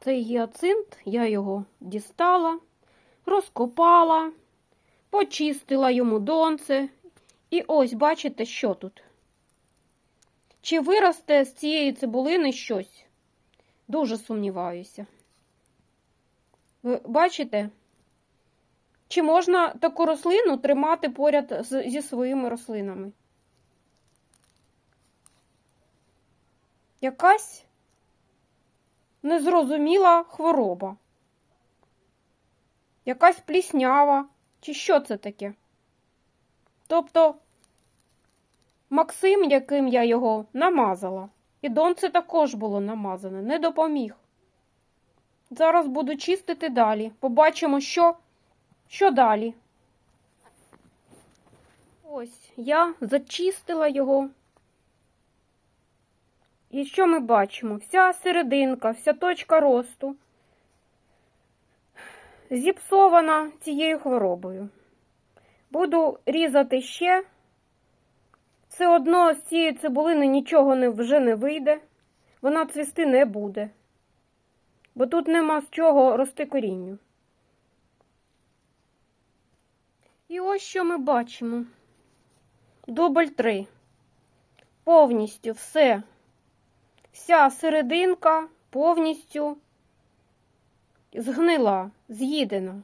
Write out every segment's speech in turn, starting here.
Цей гіацинт, я його дістала, розкопала, почистила йому донце. І ось бачите, що тут. Чи виросте з цієї цибулини щось? Дуже сумніваюся. Ви бачите? Чи можна таку рослину тримати поряд зі своїми рослинами? Якась незрозуміла хвороба. Якась пліснява, чи що це таке? Тобто Максим, яким я його намазала, і донце також було намазане, не допоміг. Зараз буду чистити далі. Побачимо, що, що далі. Ось я зачистила його. І що ми бачимо? Вся серединка, вся точка росту зіпсована цією хворобою. Буду різати ще. Все одно з цієї цибулини нічого не, вже не вийде, вона цвісти не буде, бо тут нема з чого рости корінню. І ось що ми бачимо. Дубль 3. Повністю все. Вся серединка повністю згнила, з'їдена.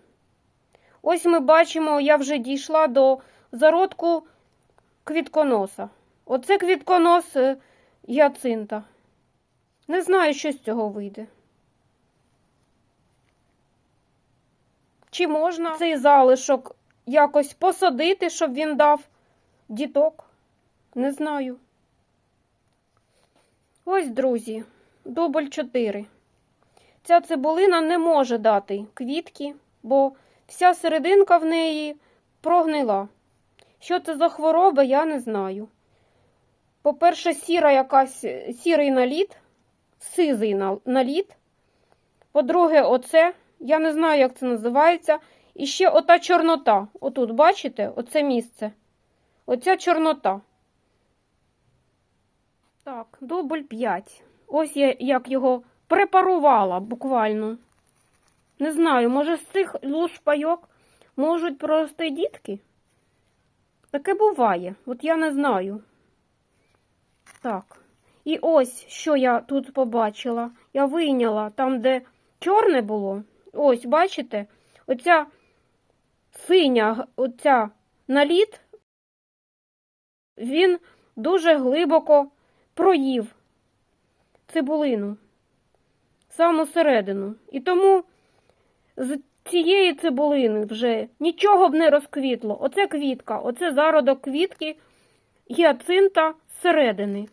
Ось ми бачимо, я вже дійшла до зародку квітконоса. Оце квітконос е, гіацинта. Не знаю, що з цього вийде. Чи можна цей залишок якось посадити, щоб він дав діток? Не знаю. Ось, друзі, дубль 4. Ця цибулина не може дати квітки, бо вся серединка в неї прогнила. Що це за хвороба, я не знаю. По-перше, сіра якась, сірий наліт, сизий на- наліт. По-друге, оце, я не знаю, як це називається. І ще ота чорнота. Отут, бачите, оце місце. Оця чорнота. Так, дубль 5. Ось я як його препарувала буквально. Не знаю, може з цих лушпайок можуть прорости дітки? Таке буває, от я не знаю. Так. І ось що я тут побачила. Я вийняла там, де чорне було. Ось, бачите? Оця синя, оця наліт, він дуже глибоко проїв цибулину, саму середину. І тому з цієї цибулини вже нічого б не розквітло. Оце квітка, оце зародок квітки гіацинта зсередини.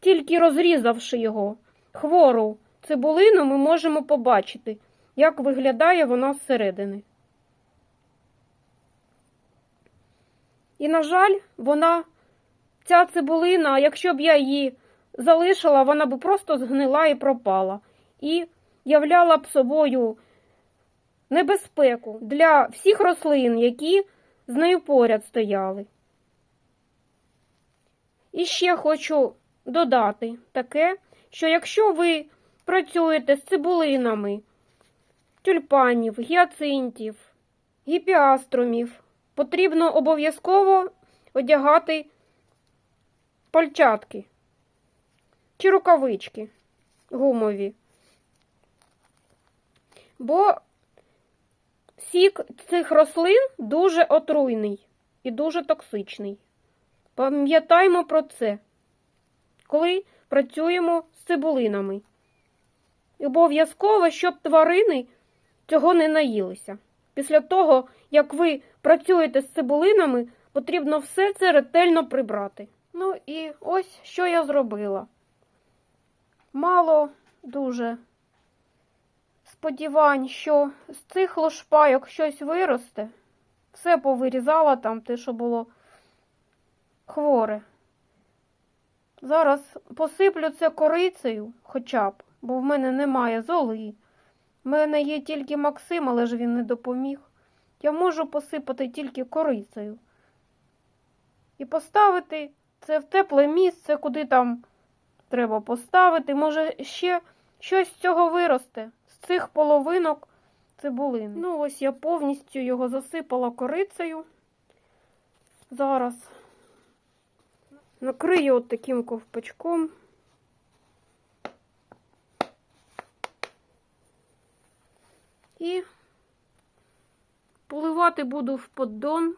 Тільки розрізавши його, хвору цибулину, ми можемо побачити, як виглядає вона зсередини. І, на жаль, вона, ця цибулина, якщо б я її залишила, вона б просто згнила і пропала. І являла б собою небезпеку для всіх рослин, які з нею поряд стояли. І ще хочу додати таке, що якщо ви працюєте з цибулинами, тюльпанів, гіацинтів, гіпіаструмів, потрібно обов'язково одягати пальчатки чи рукавички гумові. Бо сік цих рослин дуже отруйний і дуже токсичний. Пам'ятаймо про це, коли працюємо з цибулинами. Обов'язково, щоб тварини цього не наїлися. Після того, як ви працюєте з цибулинами, потрібно все це ретельно прибрати. Ну і ось що я зробила. Мало дуже сподівань, що з цих лошпайок щось виросте. Все повирізала там, те, що було хворе. Зараз посиплю це корицею хоча б, бо в мене немає золи. В мене є тільки Максим, але ж він не допоміг. Я можу посипати тільки корицею. І поставити це в тепле місце, куди там треба поставити. Може, ще щось з цього виросте, з цих половинок цибулини. Ну, ось я повністю його засипала корицею. Зараз накрию от таким ковпачком. І поливати буду в поддон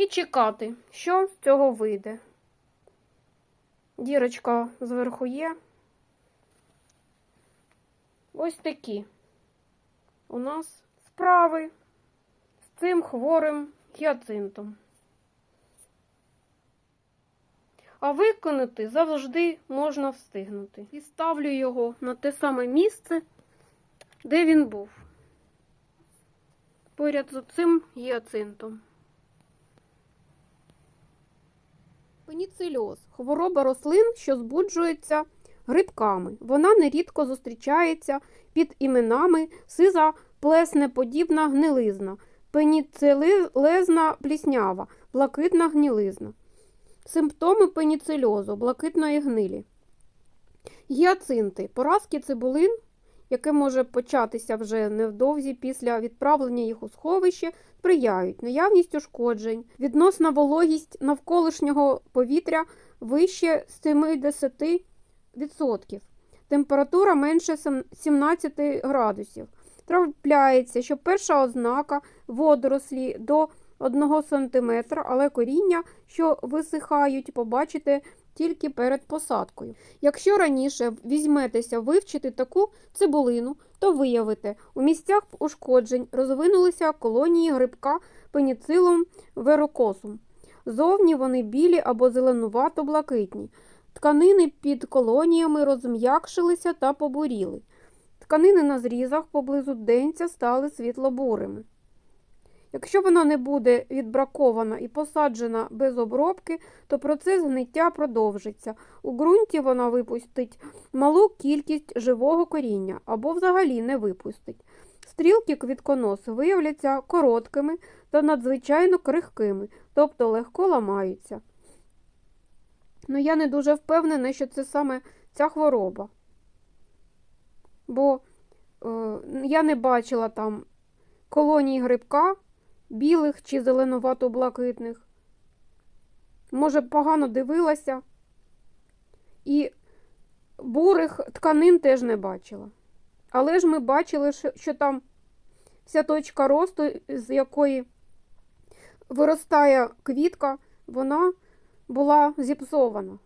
і чекати, що з цього вийде. Дірочка зверху є. Ось такі у нас справи з цим хворим гіацинтом. А виконати завжди можна встигнути. І ставлю його на те саме місце, де він був. Поряд з цим гіацинтом. Пеніцильоз – хвороба рослин, що збуджується грибками. Вона нерідко зустрічається під іменами сиза плеснеподібна гнилизна, пеніцилезна пліснява, блакитна гнилизна. Симптоми пеніцильозу, блакитної гнилі. Гіацинти – поразки цибулин, яке може початися вже невдовзі після відправлення їх у сховище, сприяють наявність ушкоджень, відносна вологість навколишнього повітря вище 70%, температура менше 17 градусів. Трапляється, що перша ознака водорослі до 1 см, але коріння, що висихають, побачите тільки перед посадкою. Якщо раніше візьметеся вивчити таку цибулину, то виявите, у місцях ушкоджень розвинулися колонії грибка пеніцилом верокосум. Зовні вони білі або зеленувато-блакитні. Тканини під колоніями розм'якшилися та побуріли. Тканини на зрізах поблизу денця стали світло-бурими. Якщо вона не буде відбракована і посаджена без обробки, то процес гниття продовжиться. У ґрунті вона випустить малу кількість живого коріння або взагалі не випустить. Стрілки квітконосу виявляться короткими та надзвичайно крихкими, тобто легко ламаються. Ну, я не дуже впевнена, що це саме ця хвороба. Бо е, я не бачила там колоній грибка, білих чи зеленувато-блакитних. Може, погано дивилася. І бурих тканин теж не бачила. Але ж ми бачили, що, там вся точка росту, з якої виростає квітка, вона була зіпсована.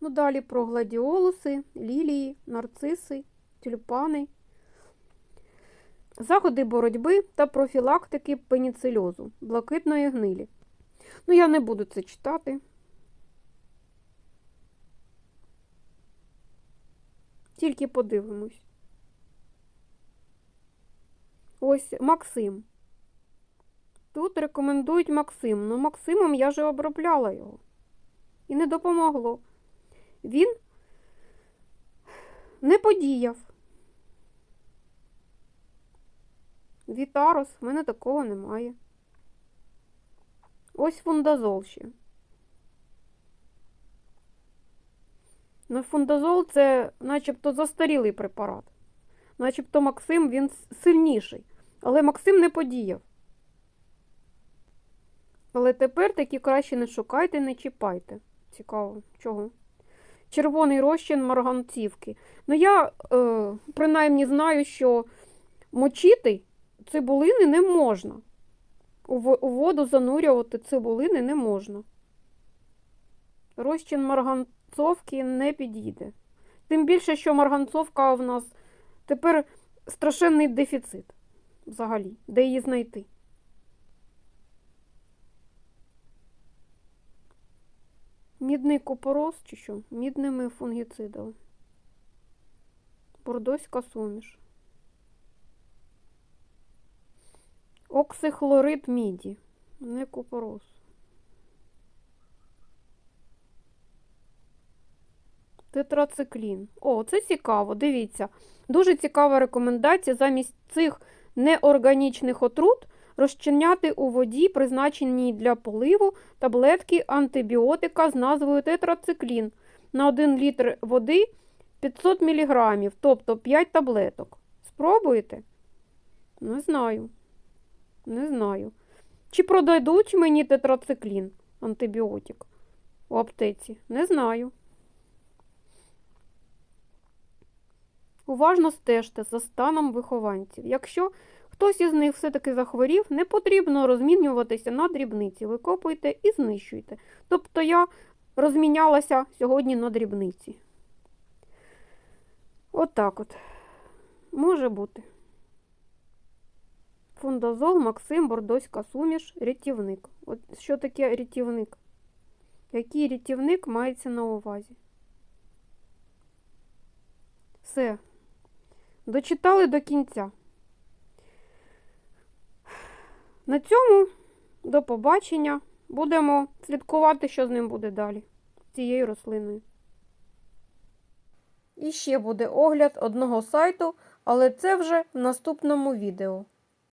Ну, далі про гладіолуси, лілії, нарциси, тюльпани. Заходи боротьби та профілактики пеніцильозу, блакитної гнилі. Ну, я не буду це читати. Тільки подивимось. Ось Максим. Тут рекомендують Максим. Ну, Максимом я же обробляла його. І не допомогло. Він не подіяв. Вітарос, в мене такого немає. Ось фундазол ще. Ну, фундазол це начебто застарілий препарат. Начебто Максим він сильніший. Але Максим не подіяв. Але тепер такі краще не шукайте, не чіпайте. Цікаво, чого? Червоний розчин марганцівки. Ну, я е, принаймні знаю, що мочити цибулини не можна. У воду занурювати цибулини не можна. Розчин марганцовки не підійде. Тим більше, що марганцовка в нас тепер страшенний дефіцит взагалі, де її знайти. Мідний купорос чи що? Мідними фунгіцидами. Бордоська суміш. Оксихлорид міді, не купорос. Тетрациклін. О, це цікаво, дивіться. Дуже цікава рекомендація замість цих неорганічних отрут розчиняти у воді, призначеній для поливу, таблетки антибіотика з назвою тетрациклін на 1 літр води 500 мг, тобто 5 таблеток. Спробуєте? Не знаю. Не знаю. Чи продадуть мені тетрациклін, антибіотик у аптеці? Не знаю. Уважно стежте за станом вихованців. Якщо хтось із них все-таки захворів, не потрібно розмінюватися на дрібниці. Викопуйте і знищуйте. Тобто я розмінялася сьогодні на дрібниці. Отак от, Може бути. Фундазол, Максим, бордоська суміш, рятівник. От що таке рятівник? Який рятівник мається на увазі? Все. Дочитали до кінця. На цьому до побачення. Будемо слідкувати, що з ним буде далі, цією рослиною. І ще буде огляд одного сайту, але це вже в наступному відео.